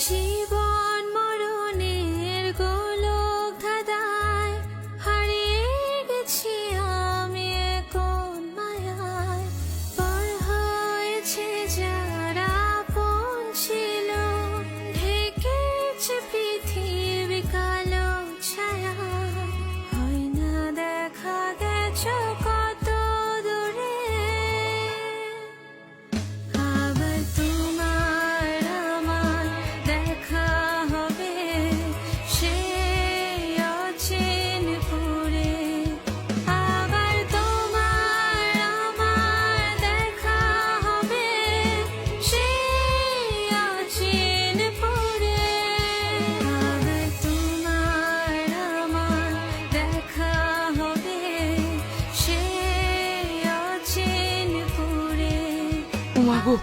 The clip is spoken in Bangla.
习惯 সে অচেন পুরে ও মা গো